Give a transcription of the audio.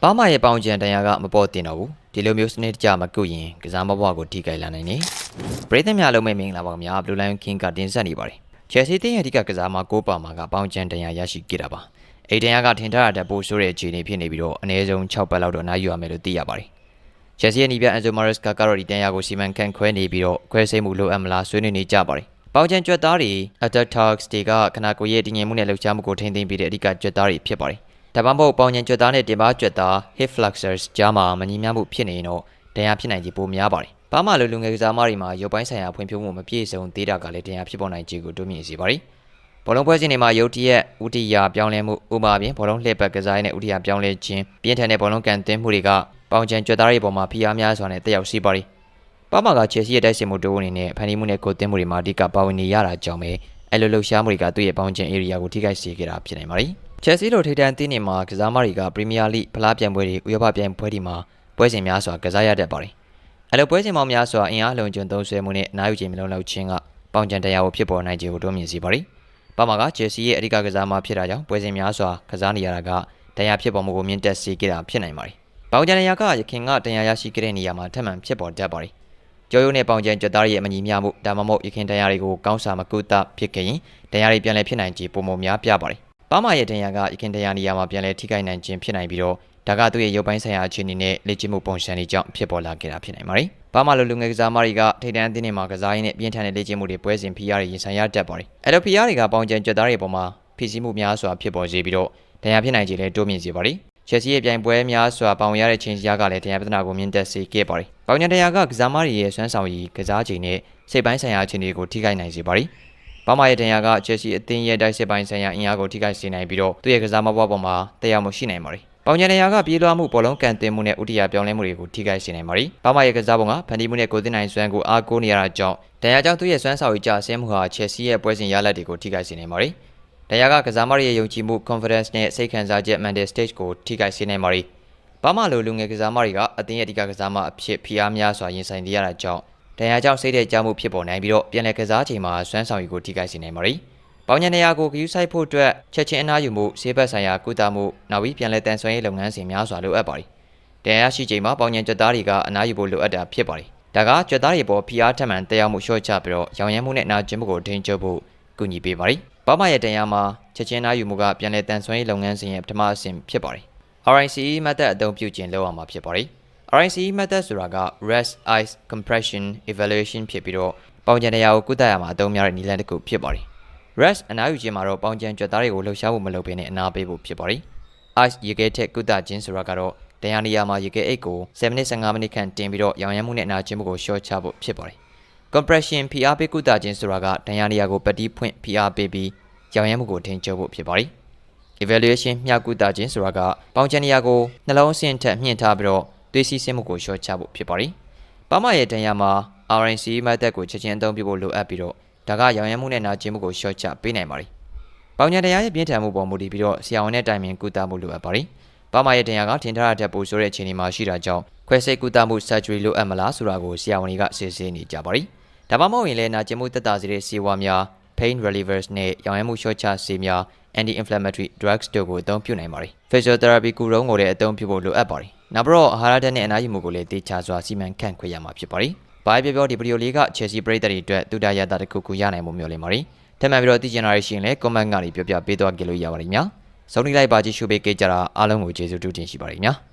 ။ဘာမှရဲ့ပေါင်ချန်တန်ရာကမပေါ်တင်တော့ဘူး။ဒီလိုမျိုးစနစ်တကျမကုတ်ရင်ကစားမဘွားကိုထိခိုက်လာနိုင်နေ။ပရိသတ်များလုံးမဲ့မင်္ဂလာပါခင်ဗျာ။ Blue Lion King ကတင်ဆက်နေပါတယ်။ Chelsea တင်းရဲ့အဓိကကစားမကိုပါမာကပေါင်ချန်တန်ရာရရှိခဲ့တာပါ။အိတ်တန်ရာကထင်ထားတာတက်ပိုဆိုးတဲ့အခြေအနေဖြစ်နေပြီးတော့အနည်းဆုံး6ပတ်လောက်တော့နားယူရမယ်လို့သိရပါတယ်။ Chelsea ရဲ့နီးပြ Enzo Maresca ကတော့ဒီတန်ရာကိုစီမံခန့်ခွဲနေပြီးတော့ခွဲစိတ်မှုလိုအပ်မလားဆွေးနွေးနေကြပါတယ်။ပေါင်ချန်ကြွက်သားတွေ Attack Talks တွေကခနာကိုရဲ့တည်ငြိမ်မှုနဲ့လှုပ်ရှားမှုကိုထိန်းသိမ်းပေးတဲ့အဓိကကြွက်သားတွေဖြစ်ပါတယ်။ ဒါမှမဟုတ်ပေါင်ချန်ကြွက်သားနဲ့တင်ပါကြွက်သား hip flexors ကြားမှာမညီမျှမှုဖြစ်နေရင်တော့ဒဏ်ရာဖြစ်နိုင်ခြေပိုများပါတယ်။ဘာမှလိုလူငယ်ကစားမတွေမှာရုပ်ပိုင်းဆိုင်ရာဖွံ့ဖြိုးမှုမပြည့်စုံသေးတာကလည်းဒဏ်ရာဖြစ်ပေါ်နိုင်ခြေကိုတိုးမြင့်စေပါတယ်။ဘောလုံးပွဲစဉ်တွေမှာရုတ်တရက်ဥတီယာပြောင်းလဲမှုဥပမာပြင်ဘောလုံးလှည့်ပတ်ကစားရတဲ့ဥတီယာပြောင်းလဲခြင်းပြင်းထန်တဲ့ဘောလုံးကန်သွင်းမှုတွေကပေါင်ချန်ကြွက်သားတွေပေါ်မှာဖိအားများစွာနဲ့တက်ရောက်စေပါတယ်။ပါမာကချယ်ဆီရဲ့တိုက်စစ်မှုတိုးအနေနဲ့ဖန်တီးမှုနဲ့ကိုသွင်းမှုတွေမှာအဓိကပါဝင်နေရတာကြောင့်ပဲအဲလိုလှုပ်ရှားမှုတွေကသူ့ရဲ့ပေါင်ချန် area ကိုထိခိုက်စေခဲ့တာဖြစ်နိုင်ပါတယ်။ ချယ်ဆီလိုထိပ်တန်းအသင်းတွေမှာကစားမတွေကပရီးမီးယားလိဖလားပြိုင်ပွဲတွေဥရောပပြိုင်ပွဲတွေမှာပွဲစဉ်များစွာကစားရတတ်ပါတယ်။အဲလိုပွဲစဉ်ပေါင်းများစွာအင်အားလုံခြုံသုံးဆွဲမှုနဲ့အနားယူချိန်မလုံးလောက်ခြင်းကပေါင်ချန်တရားကိုဖြစ်ပေါ်နိုင်ခြေကိုတိုးမြင့်စေပါတယ်။ပါမာကချယ်ဆီရဲ့အဓိကကစားမဖြစ်တာကြောင့်ပွဲစဉ်များစွာကစားနေရတာကတရားဖြစ်ပေါ်မှုကိုမြင့်တက်စေခဲ့တာဖြစ်နိုင်ပါတယ်။ပေါင်ချန်တရားကရခင်ကတရားရရှိခဲ့တဲ့နေရာမှာထပ်မံဖြစ်ပေါ်တတ်ပါတယ်။ကျော်ရုံနဲ့ပေါင်ချန်ကြွက်သားရဲ့အမညီမျှမှုဒါမှမဟုတ်ရခင်တရားတွေကိုကောင်းစာမကုသဖြစ်ခဲ့ရင်တရားတွေပြန်လည်ဖြစ်နိုင်ခြေပုံမများပြပါတယ်။ ပါမာရဲ့တရားကရခင်တရားနေရာမှာပြန်လည်ထိခိုက်နိုင်ခြင်းဖြစ်နိုင်ပြီးတော့ဒါကသူ့ရဲ့ရုပ်ပိုင်းဆိုင်ရာအခြေအနေနဲ့လေ့ကျင့်မှုပုံစံတွေကြောင့်ဖြစ်ပေါ်လာခဲ့တာဖြစ်နိုင်ပါတယ်။ဘာမှလိုလူငယ်ကစားမတွေကထိတ်တန်းအသင်းတွေမှာကစားရင်းနဲ့ပြင်းထန်တဲ့လေ့ကျင့်မှုတွေပွဲစဉ်ဖိအားတွေရင်ဆိုင်ရတတ်ပါတယ်။အဲ့လိုဖိအားတွေကပေါင်ချန်ကြွက်သားတွေပေါ်မှာဖိစီးမှုများစွာဖြစ်ပေါ်စေပြီးတော့တရားဖြစ်နိုင်ခြေလည်းတိုးမြင့်စေပါတယ်။ချက်စီရဲ့ပြိုင်ပွဲများစွာပေါင်ရတဲ့ချိန်စရာကလည်းတရားပြဿနာကိုမြင့်တက်စေခဲ့ပါတယ်။ပေါင်ချန်တရားကကစားမတွေရဲ့စွမ်းဆောင်ရည်ကစားချိန်နဲ့စိတ်ပိုင်းဆိုင်ရာအခြေအနေကိုထိခိုက်နိုင်စေပါတယ်။ ဘာမာရဲ့တရားကချက်စီအသင်းရဲ့တိုက်စစ်ပိုင်းဆိုင်ရာအင်အားကိုထိခိုက်စေနိုင်ပြီးတော့သူ့ရဲ့ကစားမဘွားပေါ်မှာတရားမှုရှိနိုင်ပါတယ်။ပေါင်ချန်တရားကပြေးလွှားမှုဘောလုံးကန်တင်မှုနဲ့ဥတီယာပြောင်းလဲမှုတွေကိုထိခိုက်စေနိုင်ပါတယ်။ဘာမာရဲ့ကစားပုံကဖန်တီးမှုနဲ့ကိုသိနိုင်စွမ်းကိုအားကိုးနေရတာကြောင့်တရားကြောင့်သူ့ရဲ့စွမ်းဆောင်ရည်ကျဆင်းမှုဟာချက်စီရဲ့ပွဲစဉ်ရလဒ်တွေကိုထိခိုက်စေနိုင်ပါတယ်။တရားကကစားမတွေရဲ့ယုံကြည်မှု confidence နဲ့စိတ်ခံစားချက် mental stage ကိုထိခိုက်စေနိုင်ပါတယ်။ဘာမှလိုလူငယ်ကစားမတွေကအသင်းရဲ့အဓိကကစားမအဖြစ်ဖိအားများစွာရင်ဆိုင်နေရတာကြောင့် တရားကြောင့်စိတ်တဲ့ကြောက်မှုဖြစ်ပေါ်နိုင်ပြီးတော့ပြန်လည်ကစားချိန်မှာစွမ်းဆောင်ရည်ကိုထိခိုက်စေနိုင်ပါတယ်။ပေါင်ညံနေရာကိုဂယူးဆိုင်ဖို့အတွက်ချက်ချင်းအနားယူမှုဆေးဘက်ဆိုင်ရာကုသမှုနောက်ပြီးပြန်လည်တန်ဆွမ်းရေးလုပ်ငန်းစဉ်များစွာလိုအပ်ပါတယ်။တရားရှိချိန်မှာပေါင်ညံကြွက်သားတွေကအနားယူဖို့လိုအပ်တာဖြစ်ပါတယ်။ဒါကကြွက်သားတွေပေါ်ဖိအားထက်မှန်တရားမှုလျှော့ချပြီးတော့ရောင်ရမ်းမှုနဲ့နာကျင်မှုကိုထိန်းချုပ်ဖို့ကူညီပေးပါတယ်။ဘာမှရဲ့တရားမှာချက်ချင်းနားယူမှုကပြန်လည်တန်ဆွမ်းရေးလုပ်ငန်းစဉ်ရဲ့ပထမအဆင့်ဖြစ်ပါတယ်။ RICE method အသုံးပြုခြင်းလုပ်ရမှာဖြစ်ပါတယ်။ RICE method ဆိုတာက rest ice compression evaluation ဖြစ်ပြီးတော့ပေါင်ချန်တရားကိုကုသရမှာအသုံးများတဲ့နည်းလမ်းတစ်ခုဖြစ်ပါတယ်။ rest အနားယူခြင်းမှာတော့ပေါင်ချန်ကြွက်သားတွေကိုလှုပ်ရှားမှုမလုပ်ဘဲနဲ့အနားပေးဖို့ဖြစ်ပါတယ်။ ice ရေခဲထက်ကုသခြင်းဆိုတာကတော့တရားနေရာမှာရေခဲအိတ်ကို7မိနစ်15မိနစ်ခန့်တင်ပြီးတော့ရောင်ရမ်းမှုနဲ့အနာကျဉ်မှုကိုရှော့ချဖို့ဖြစ်ပါတယ်။ compression ဖိအားပေးကုသခြင်းဆိုတာကတရားနေရာကိုပတ်တီးဖွင့်ဖိအားပေးပြီးရောင်ရမ်းမှုကိုထိန်းချုပ်ဖို့ဖြစ်ပါတယ်။ evaluation မျှကုသခြင်းဆိုတာကပေါင်ချန်နေရာကိုနှလုံးအဆင့်ထက်မြင့်ထားပြီးတော့ သွေးစီးဆင်းမှုကိုရှော့ချဖို့ဖြစ်ပါတယ်။ပမရဲ့တရားမှာ RNC method ကိုချက်ချင်းအသုံးပြုဖို့လိုအပ်ပြီးတော့ဒါကရောင်ရမ်းမှုနဲ့နာကျင်မှုကိုရှော့ချပေးနိုင်ပါတယ်။ပေါင်ချန်တရားရဲ့ပြင်းထန်မှုပေါ်မူတည်ပြီးတော့ဆရာဝန်နဲ့တိုင်ပင်ကုသမှုလိုအပ်ပါတယ်။ပမရဲ့တရားကထင်ထားတဲ့ပိုဆိုးတဲ့အခြေအနေမှာရှိတာကြောင့်ခွဲစိတ်ကုသမှု surgery လိုအပ်မလားဆိုတာကိုဆရာဝန်တွေကစစ်ဆေးနေကြပါတယ်။ဒါမှမဟုတ်ရင်လည်းနာကျင်မှုသက်သာစေတဲ့ဆေးဝါးများ pain relievers နဲ့ရောင်ရမ်းမှုလျှော့ချဆေးများ anti-inflammatory drugs တို့ကိုအသုံးပြုနိုင်ပါတယ်။ physiotherapy ကူရုံးကိုလည်းအသုံးပြုဖို့လိုအပ်ပါတယ်။ နောက်ပြီးတော့အာဟာရဓာတ်နဲ့အနားယူမှုကိုလည်းတေချာစွာစီမံခန့်ခွဲရမှာဖြစ်ပါတယ်။ဘာပဲပြောပြောဒီဗီဒီယိုလေးက Chelsea ပရိသတ်တွေအတွက်တူတာရတာတစ်ခုခုရနိုင်မှုမျိုးလင်းပါတယ်။ထပ်မံပြီးတော့သိချင်တာရှိရင်လည်း comment ကနေပြောပြပေးသွားကြလို့ရပါတယ်ညာ။ဆုံးဖြတ်လိုက်ပါကြည့်ရှုပေးကြတာအားလုံးကိုကျေးဇူးတူတင်ရှိပါတယ်ညာ။